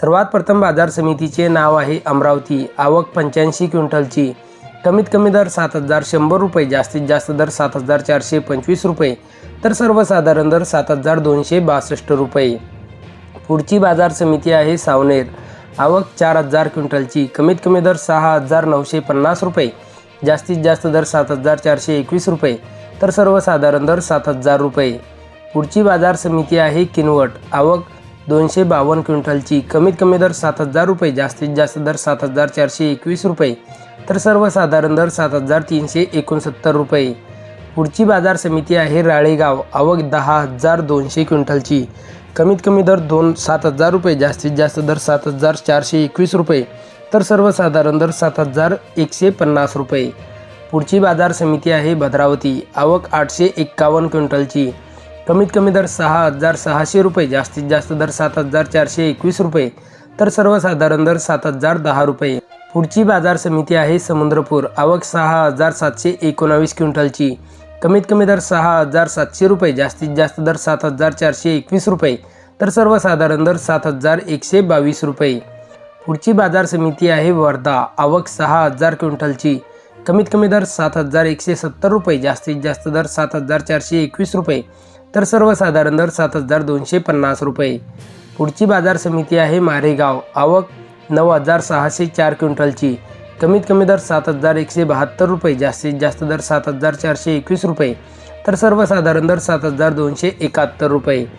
सर्वात प्रथम बाजार समितीचे नाव आहे अमरावती. आवक पंच्याऐंशी क्विंटलची. कमीत कमी दर सात हजार शंभर रुपये जास्तीत जास्त दर सात हजार चारशे पंचवीस रुपये तर सर्वसाधारण दर सात हजार दोनशे बासष्ट रुपये. पुढची बाजार समिती आहे सावनेर. आवक चार हजार क्विंटलची. कमीत कमी दर सहा हजार नऊशे पन्नास रुपये जास्तीत जास्त दर सात हजार चारशे एकवीस रुपये तर सर्वसाधारण दर सात हजार रुपये. पुढची बाजार समिती आहे किनवट. आवक दोनशे बावन्न क्विंटलची कमीत कमी दर सात हजार रुपये जास्तीत जास्त दर सात हजार चारशे एकवीस रुपये तर सर्वसाधारण दर सात हजार तीनशे एकोणसत्तर रुपये. पुढची बाजार समिती आहे राळेगाव आवक दहा हजार दोनशे क्विंटलची. कमीत कमी दर दोन सात हजार रुपये जास्तीत जास्त दर सात हजार चारशे एकवीस रुपये तर सर्वसाधारण दर सात हजार एकशे पन्नास रुपये. पुढची बाजार समिती आहे भद्रावती आवक आठशे एक्कावन्न क्विंटलची. कमीत कमी दर सहा हजार सहाशे रुपये जास्तीत जास्त दर सात हजार चारशे एकवीस रुपये तर सर्वसाधारण दर सात हजार दहा रुपये. पुढची बाजार समिती आहे समुद्रपूर आवक सहा हजार सातशे एकोणावीस क्विंटलची. कमीत कमी दर सहा हजार सातशे रुपये जास्तीत जास्त दर सात हजार चारशे एकवीस रुपये तर सर्वसाधारण दर सात हजार एकशे बावीस रुपये. पुढची बाजार समिती आहे वर्धा आवक सहा हजार क्विंटलची. कमीत कमी दर सात हजार एकशे सत्तर रुपये जास्तीत जास्त दर सात हजार चारशे एकवीस रुपये तर सर्वसाधारण दर सात हजार दोनशे पन्नास रुपये. पुढची बाजार समिती आहे मारेगाव. आवक नऊ हजार सहाशे चार क्विंटलची. कमीत कमी दर सात हजार एकशे बहात्तर रुपये. जास्तीत जास्त दर सात हजार चारशे एकवीस रुपये. तर सर्वसाधारण दर सात हजार दोनशे एकाहत्तर रुपये.